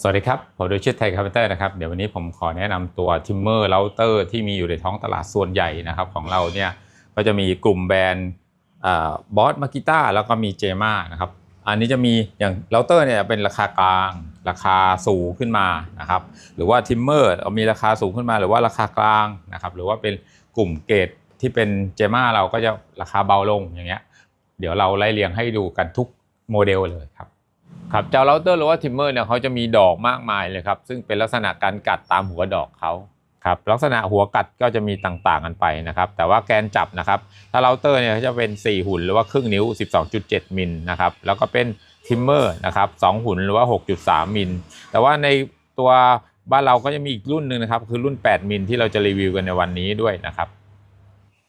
สวัสดีครับ ผมดูชิดไทยคาร์เพนเตอร์นะครับ เดี๋ยววันนี้ผมขอแนะนำตัวทิมเมอร์เราเตอร์ที่มีอยู่ในท้องตลาดส่วนใหญ่นะครับของเราเนี่ยก็จะมีกลุ่มแบรนด์บอสมากิต้าแล้วก็มีเจมานะครับ อันนี้จะมีอย่างเราเตอร์เนี่ยเป็นราคากลาง ราคาสูงขึ้นมานะครับ หรือว่าทิมเมอร์มีราคาสูงขึ้นมา หรือว่าราคากลางนะครับ หรือว่าเป็นกลุ่มเกรดที่เป็นเจมาเราก็จะราคาเบาลงอย่างเงี้ย เดี๋ยวเราไล่เรียงให้ดูกันทุกโมเดลเลยครับ ครับเจ้าเราเตอร์หรือว่าทิมเมอร์เนี่ยเขาจะมีดอกมากมายเลยครับ ซึ่งเป็นลักษณะการกัดตามหัวดอกเขาครับลักษณะหัวกัดก็จะมีต่างๆกันไปนะครับ แต่ว่าแกนจับนะครับ ถ้าเราเตอร์เนี่ยเขาจะเป็น 4 หุ่นหรือว่าครึ่งนิ้ว 12.7 มิลนะครับ แล้วก็เป็นทิมเมอร์นะครับ2หุ่นหรือว่า 6.3 มิล แต่ว่าในตัวบ้านเราก็จะมีอีกรุ่นหนึ่งนะครับ คือรุ่น 8 มิลที่เราจะรีวิวกันในวันนี้ด้วยนะครับ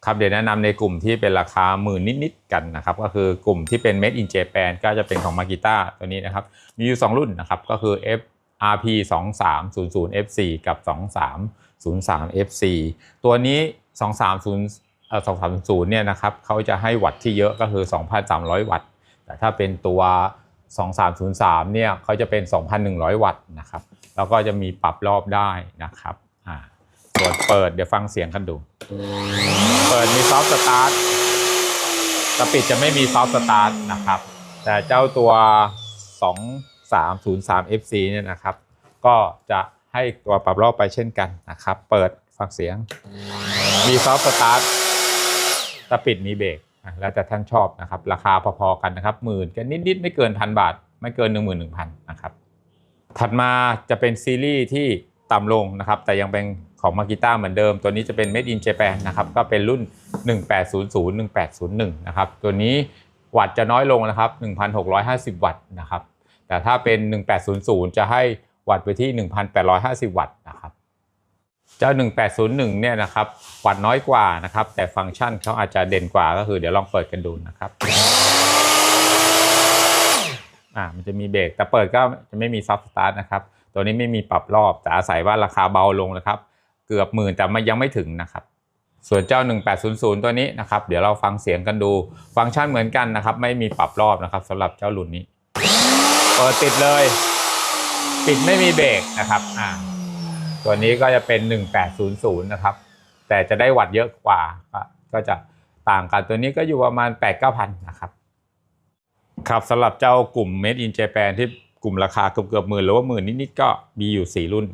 ครับเดี๋ยวแนะนำในกลุ่มที่เป็นราคาหมื่นนิดๆกันนะครับก็คือกลุ่มที่เป็น Made in Japan ก็จะเป็นของ Makita ตัวนี้นะครับ มีอยู่ 2 รุ่นนะครับก็คือ F RP 2 3 0 0 F4 กับ 2 3 0 3 F4 ตัวนี้ 2 3 0เอ่อ2300เนี่ยนะครับเขาจะให้วัตต์ที่เยอะก็คือ 2,300 วัตต์ แต่ถ้าเป็นตัว 2303เนี่ยเขาจะเป็น 2,100 วัตต์นะครับแล้วก็จะมีปรับรอบได้นะครับ อ่าส่วนเปิดเดี๋ยวฟังเสียงกันดู เปิดมีซอฟต์สตาร์ทสปิดจะไม่มีซอฟต์สตาร์ทนะครับ แต่เจ้าตัว 2303 FC เนี่ยนะครับ ก็จะให้ตัวปรับรอบไปเช่นกันนะครับ เปิดฟังเสียง มีซอฟต์สตาร์ทสปิดมีเบรกแล้วแต่ท่านชอบนะครับ ราคาพอๆกันนะครับหมื่นกันนิดๆไม่เกินพันบาท ไม่เกิน 11,000 นะครับ ถัดมาจะเป็นซีรีส์ที่ต่ำลงนะครับ แต่ยังเป็น ของมากิต้าเหมือนเดิม ตัวนี้จะเป็น Made in Japan นะครับก็เป็นรุ่น 1800 1801 นะครับตัวนี้วัตต์จะน้อยลงนะครับ 1,650 วัตต์นะครับแต่ถ้าเป็น 1800 จะให้วัตต์ไปที่ 1,850 วัตต์นะครับเจ้า 1801 เนี่ยนะครับวัตต์น้อยกว่านะครับ แต่ฟังก์ชันเขาอาจจะเด่นกว่าก็คือเดี๋ยวลองเปิดกันดูนะครับอ่ามันจะมีเบรกแต่เปิดก็จะไม่มีซับสตาร์ทนะครับ ตัวนี้ไม่มีปรับรอบแต่อาศัยว่าราคาเบาลงนะครับ เกือบหมื่นแต่มันยังไม่ถึงนะครับ ส่วนเจ้า 1800 ตัวนี้นะครับ เดี๋ยวเราฟังเสียงกันดู ฟังก์ชันเหมือนกันนะครับ ไม่มีปรับรอบนะครับสำหรับเจ้ารุ่นนี้เปิดติดเลย ปิดไม่มีเบรกนะครับอ่าตัวนี้ก็จะเป็น 1800 นะครับ แต่จะได้วัตต์เยอะกว่าก็ก็จะต่างกันตัวนี้ก็อยู่ประมาณ 8-9,000 นะครับ ครับสำหรับเจ้ากลุ่ม Made in Japan ที่กลุ่มราคาเกือบเกือบหมื่นหรือว่าหมื่นนิดๆก็มีอยู่ 4 รุ่น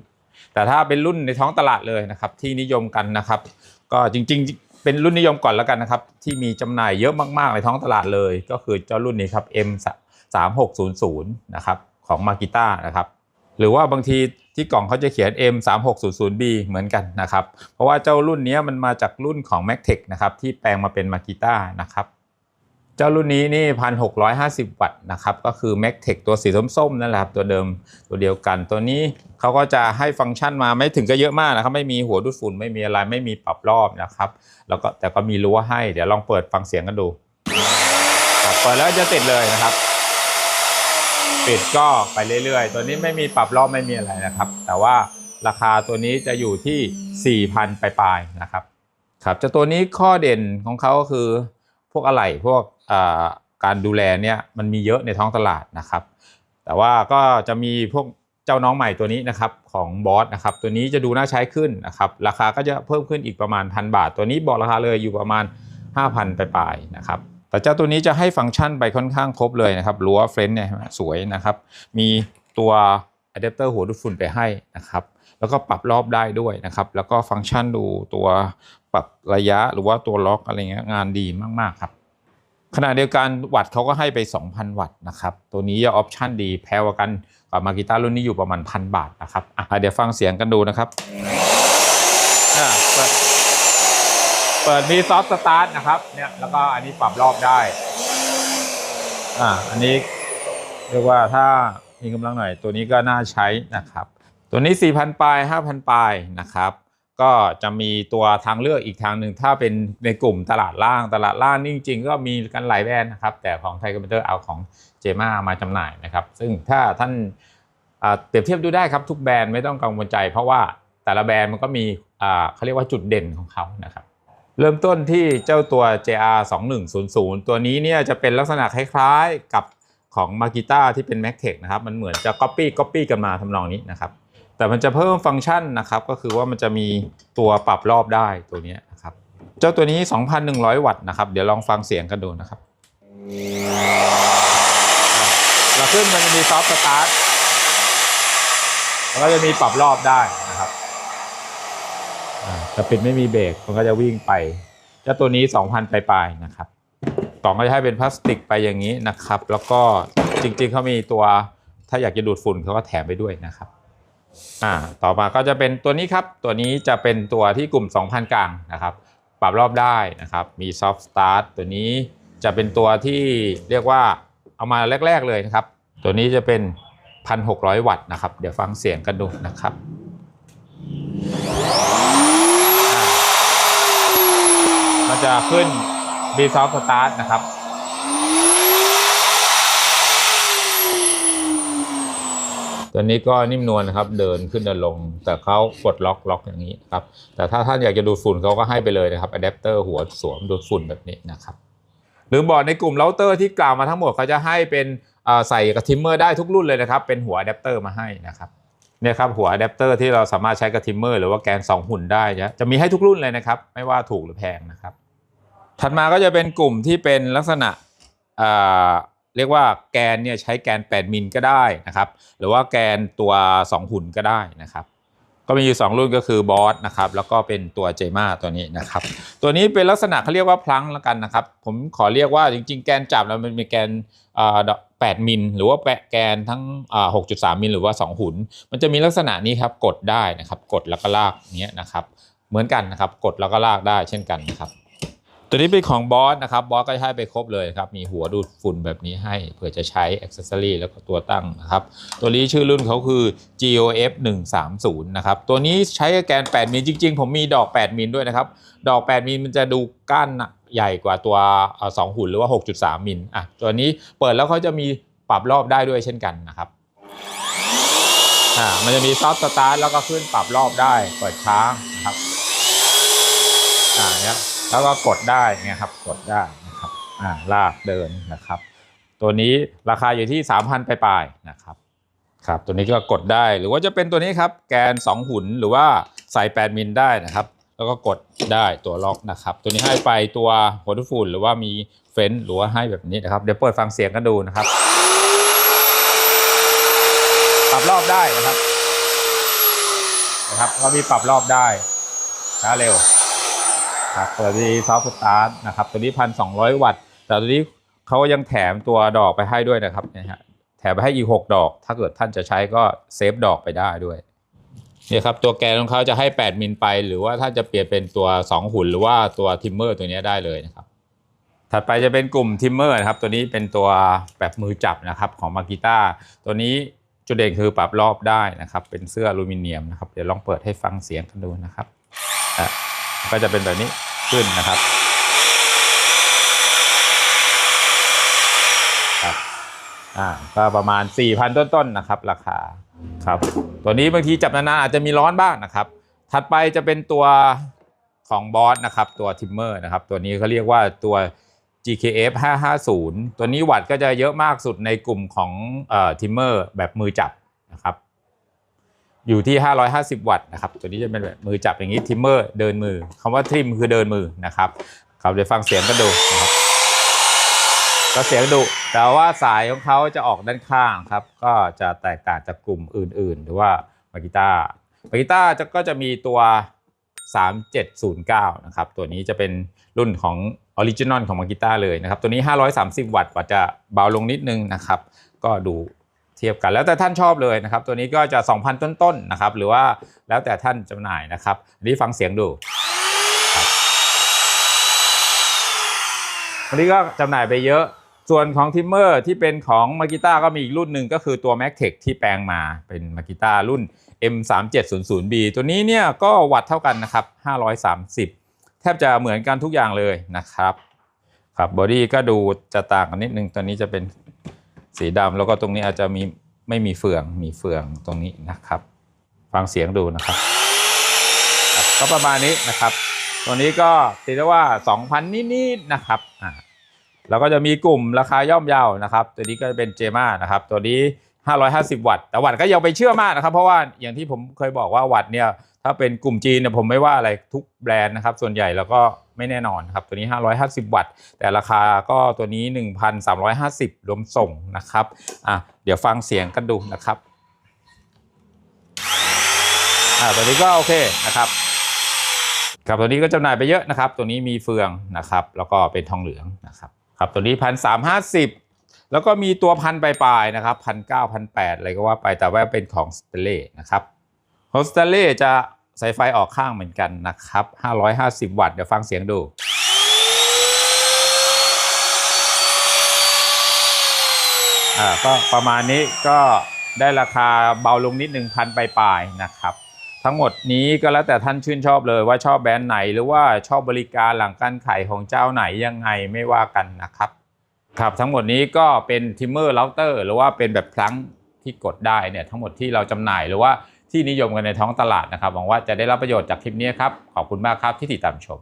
แต่ถ้าเป็นรุ่นในท้องตลาดเลยนะครับที่นิยมกันนะครับ ก็จริงๆ เป็นรุ่นนิยมก่อนแล้วกันนะครับ ที่มีจำหน่ายเยอะมากๆในท้องตลาดเลย ก็คือเจ้ารุ่นนี้ครับ M 3 6 0 0นะครับของ Makita นะครับหรือว่าบางทีที่กล่องเขาจะเขียน M 3 6 0 0 B เหมือนกันนะครับ เพราะว่าเจ้ารุ่นนี้มันมาจากรุ่นของ Magtech นะครับที่แปลงมาเป็น Makita นะครับ เจ้ารุ่นนี้นี่พันหกร้อยห้าสิบวัตต์นะครับ ก็คือ m a c t e c ตัวสีส้มๆนั่นแหละครับตัวเดิมตัวเดียวกัน ตัวนี้เขาก็จะให้ฟังก์ชันมาไม่ถึงก็เยอะมากนะครับ ไม่มีหัวดูดฝุ่นไม่มีอะไรไม่มีปรับรอบนะครับ แล้วก็แต่ก็มีรั้วให้เดี๋ยวลองเปิดฟังเสียงกันดูเปิดแล้วจะติดเลยนะครับ ปิดก็ไปเรื่อยๆ ตัวนี้ไม่มีปรับรอบไม่มีอะไรนะครับ แต่ว่าราคาตัวนี้จะอยู่ที่ 4,000ปลายๆนะครับครับจ้าตัวนี้ข้อเด่นของเขาก็คือพวกอะไหล่พวก การดูแลเนี่ยมันมีเยอะในท้องตลาดนะครับ แต่ว่าก็จะมีพวกเจ้าน้องใหม่ตัวนี้นะครับของบอสนะครับตัวนี้จะดูน่าใช้ขึ้นนะครับราคาก็จะเพิ่มขึ้นอีกประมาณพันบาท ตัวนี้บอกราคาเลยอยู่ประมาณ 5,000ปลายๆนะครับแต่เจ้าตัวนี้จะให้ฟังก์ชันไปค่อนข้างครบเลยนะครับรั้วเฟรนเนี่ยสวยนะครับ มีตัวอะแดปเตอร์หัวดูดฝุ่นไปให้นะครับแล้วก็ปรับรอบได้ด้วยนะครับ แล้วก็ฟังก์ชันดูตัวปรับระยะหรือว่าตัวล็อกอะไรเงี้ยงานดีมากๆครับ ขณะเดียวกันวัตต์เขาก็ให้ไป 2,000 วัตต์นะครับ ตัวนี้จะออปชันดีแพ้กว่ากันกับมากิต้ารุ่นนี้อยู่ประมาณพันบาทนะครับอะเดี๋ยวฟังเสียงกันดูนะครับเปิดเปิดมีซอฟต์สตาร์ทนะครับเนี่ยแล้วก็อันนี้ปรับรอบได้อ่าอันนี้เรียกว่าถ้ามีกำลังหน่อยตัวนี้ก็น่าใช้นะครับ ตัวนี้ 4,000ปลาย5,000ปลายนะครับ ก็จะมีตัวทางเลือกอีกทางหนึ่งถ้าเป็นในกลุ่มตลาดล่างตลาดล่างนี่จริงๆ ก็มีกันหลายแบรนด์นะครับ แต่ของไทยคอมพิวเตอร์เอาของเจมามาจำหน่ายนะครับ ซึ่งถ้าท่านเปรียบเทียบดูได้ครับทุกแบรนด์ไม่ต้องกังวลใจ เพราะว่าแต่ละแบรนด์มันก็มีเขาเรียกว่าจุดเด่นของเขานะครับเริ่มต้นที่เจ้าตัว JR 2100ตัวนี้เนี่ยจะเป็นลักษณะคล้ายๆกับของมากิต้าที่เป็น m a c t e c นะครับ มันเหมือนจะ Copy Copy กันมาทำนองนี้นะครับ แต่มันจะเพิ่มฟังก์ชันนะครับก็คือว่ามันจะมีตัวปรับรอบได้ตัวนี้นะครับเจ้าตัวนี้ 2,100 วัตต์นะครับเดี๋ยวลองฟังเสียงกันดูนะครับอะเราขึ้นมันจะมีซอฟต์สตาร์ทแล้วก็จะมีปรับรอบได้นะครับแต่ปิดไม่มีเบรกมันก็จะวิ่งไปเจ้าตัวนี้ 2,000 ปลายๆนะครับกล่องก็จะให้เป็นพลาสติกไปอย่างนี้นะครับ แล้วก็จริงๆเขามีตัวถ้าอยากจะดูดฝุ่นเขาก็แถมไปด้วยนะครับ อ่าต่อมาก็จะเป็นตัวนี้ครับ ตัวนี้จะเป็นตัวที่กลุ่ม 2,000 กลางนะครับ ปรับรอบได้นะครับ มี soft start ตัวนี้จะเป็นตัวที่เรียกว่าเอามาแรก ๆเลยนะครับ ตัวนี้จะเป็น 1,600 วัตต์นะครับ เดี๋ยวฟังเสียงกันดูนะครับมันจะขึ้น B soft start นะครับ ตัวนี้ก็นิ่มนวลนะครับเดินขึ้นเดินลง แต่เขากดล็อกล็อกอย่างนี้ครับแต่ถ้าท่านอยากจะดูดฝุ่นเขาก็ให้ไปเลยนะครับอะแดปเตอร์หัวสวมดูดฝุ่นแบบนี้นะครับหรือบอกในกลุ่มเราเตอร์ที่กล่าวมาทั้งหมดเขาจะให้เป็นใส่กับทิมเมอร์ได้ทุกรุ่นเลยนะครับเป็นหัวอะแดปเตอร์มาให้นะครับเนี่ยครับหัวอะแดปเตอร์ที่เราสามารถใช้กับทิมเมอร์หรือว่าแกน 2 หุ่นได้นะจะมีให้ทุกรุ่นเลยนะครับไม่ว่าถูกหรือแพงนะครับถัดมาก็จะเป็นกลุ่มที่เป็นลักษณะ เรียกว่าแกนเนี่ยใช้แกน 8 มิลก็ได้นะครับ หรือว่าแกนตัว 2 หุ่นก็ได้นะครับ ก็มีอยู่ 2 รุ่นก็คือบอสนะครับ แล้วก็เป็นตัวเจมาตัวนี้นะครับ ตัวนี้เป็นลักษณะเขาเรียกว่าพลังแล้วกันนะครับ ผมขอเรียกว่าจริง ๆ แกนจับแล้วมันมีแกนอ่า8มิล หรือว่าแปะแกนทั้งอ่า6.3 มิล หรือว่า 2 หุ่น มันจะมีลักษณะนี้ครับ กดได้นะครับ กดแล้วก็ลากอย่างเงี้ยนะครับ เหมือนกันนะครับ กดแล้วก็ลากได้เช่นกันนะครับ ตัวนี้เป็นของบอสนะครับบอสก็จะให้ไปครบเลยครับมีหัวดูดฝุ่นแบบนี้ให้เผื่อจะใช้อ c เซสซอรีแล้วก็ตัวตั้งนะครับตัวนี้ชื่อรุ่นเขาคือ GOF 130นะครับตัวนี้ใช้แกน 8มิลจริง ๆ ผมมีดอก 8มิลด้วยนะครับดอก 8มิลมันจะดูก้านใหญ่กว่าตัวเอ่อ2หุ่นหรือว่า 6.3 มิลอะตัวนี้เปิดแล้วเขาจะมีปรับรอบได้ด้วยเช่นกันนะครับอ่ามันจะมีซอฟต์สตาร์ทแล้วก็ขึ้นปรับรอบได้เปิดช้านะครับอ่าเนี่ย แล้วก็กดได้เงี้ยครับกดได้นะครับอ่าลากเดินนะครับ ตัวนี้ราคาอยู่ที่ 3,000ปลายๆนะครับครับตัวนี้ก็กดได้หรือว่าจะเป็นตัวนี้ครับแกน 2 หุ่นหรือว่าใส่8มิลได้นะครับ แล้วก็กดได้ตัวล็อกนะครับ ตัวนี้ให้ไปตัวหัวทุกฝุ่นหรือว่ามีเฟ้นหรือว่าให้แบบนี้นะครับเดี๋ยวเปิดฟังเสียงกันดูนะครับปรับรอบได้นะครับนะครับก็มีปรับรอบได้ช้าเร็ว ครับเปิดที่ซอฟต์สตาร์ทนะครับตัวนี้พันสองร้อยวัตต์ แต่ตัวนี้เขายังแถมตัวดอกไปให้ด้วยนะครับเนี่ยฮะแถมไปให้อีกหกดอก ถ้าเกิดท่านจะใช้ก็เซฟดอกไปได้ด้วยนี่ครับตัวแกนของเขาจะให้ 8 มิลไป หรือว่าถ้าจะเปลี่ยนเป็นตัว 2 หุ่นหรือว่าตัวทิมเมอร์ตัวนี้ได้เลยนะครับ ถัดไปจะเป็นกลุ่มทิมเมอร์นะครับ ตัวนี้เป็นตัวแบบมือจับนะครับของมากิต้าตัวนี้จุดเด่นคือปรับรอบได้นะครับ เป็นเสื้ออลูมิเนียมนะครับ เดี๋ยวลองเปิดให้ฟังเสียงกันดูนะครับอะ ก็จะเป็นแบบนี้ขึ้นนะครับครับอ่าก็ประมาณ 4,000 ต้นๆนะครับ ราคาครับ ตัวนี้บางทีจับนานๆอาจจะมีร้อนบ้างนะครับ ถัดไปจะเป็นตัวของบอสนะครับ ตัวทิมเมอร์นะครับ ตัวนี้เขาเรียกว่าตัว GKF 550 ตัวนี้วัตต์ก็จะเยอะมากสุดในกลุ่มของเอ่อทิมเมอร์แบบมือจับ อยู่ที่ 550 วัตต์นะครับ ตัวนี้จะเป็นแบบมือจับอย่างนี้ทิมเมอร์เดินมือคำว่าทริมคือเดินมือนะครับครับเดี๋ยวฟังเสียงกันดูนะครับก็เสียงดุแต่ว่าสายของเขาจะออกด้านข้างครับ ก็จะแตกต่างจากกลุ่มอื่น ๆ หรือว่ามากิต้ามากิต้าจะก็จะมีตัว 3709 นะครับ ตัวนี้จะเป็นรุ่นของออริจินอลของมากิต้าเลยนะครับ ตัวนี้ 530 วัตต์วัตต์จะเบาลงนิดนึงนะครับ ก็ดู ทียบกันแล้วแต่ท่านชอบเลยนะครับ ตัวนี้ก็จะ 2,000 ต้นๆนะครับ หรือว่าแล้วแต่ท่านจำหน่ายนะครับอันนี้ฟังเสียงดูวันนี้ก็จำหน่ายไปเยอะ ส่วนของทิมเมอร์ที่เป็นของมากิต้าก็มีอีกรุ่นหนึ่งก็คือตัว m a c t e c ที่แปลงมาเป็นมากิต้ารุ่น M3700B ตัวนี้เนี่ยก็วัตต์เท่ากันนะครับ 530 แทบจะเหมือนกันทุกอย่างเลยนะครับครับบอดี้ก็ดูจะต่างกันนิดนึงตัวนี้จะเป็น สีดำแล้วก็ตรงนี้อาจจะมีไม่มีเฟืองมีเฟืองตรงนี้นะครับ ฟังเสียงดูนะครับครับ ก็ประมาณนี้นะครับตัวนี้ก็ตีได้ว่า 2,000 นิดๆนะครับอ่าแล้วก็จะมีกลุ่มราคาย่อมเยาวนะครับ ตัวนี้ก็จะเป็นเจม่านะครับ ตัวนี้ 550 วัตต์ แต่วัตต์ก็ยังไปเชื่อมากนะครับ เพราะว่าอย่างที่ผมเคยบอกว่าวัตต์เนี่ย ถ้าเป็นกลุ่มจีนเนี่ยผมไม่ว่าอะไรทุกแบรนด์นะครับ ส่วนใหญ่แล้วก็ไม่แน่นอนครับ ตัวนี้ 550 วัตต์ แต่ราคาก็ตัวนี้ 1,350 รวมส่งนะครับ อะ เดี๋ยวฟังเสียงกันดูนะครับ อ่าตัวนี้ก็โอเคนะครับครับตัวนี้ก็จำหน่ายไปเยอะนะครับ ตัวนี้มีเฟืองนะครับ แล้วก็เป็นทองเหลืองนะครับ ครับตัวนี้พันสามห้าสิบ แล้วก็มีตัวพันปลายๆนะครับพันเก้าพันแปดอะไรก็ว่าไปแต่ว่าเป็นของสเตเล่นะครับของสเตเล่จะสายไฟออกข้างเหมือนกันนะครับ 550 วัตต์ เดี๋ยวฟังเสียงดู อ่า ก็ประมาณนี้ก็ได้ราคาเบาลงนิดหนึ่งพันปลายๆนะครับ ทั้งหมดนี้ก็แล้วแต่ท่านชื่นชอบเลยว่าชอบแบรนด์ไหน หรือว่าชอบบริการหลังการขายของเจ้าไหนยังไงไม่ว่ากันนะครับ ครับทั้งหมดนี้ก็เป็นทิมเมอร์เราเตอร์หรือว่าเป็นแบบพลังที่กดได้เนี่ยทั้งหมดที่เราจำหน่ายหรือว่าที่นิยมกันในท้องตลาดนะครับหวังว่าจะได้รับประโยชน์จากคลิปนี้ครับขอบคุณมากครับที่ติดตามชม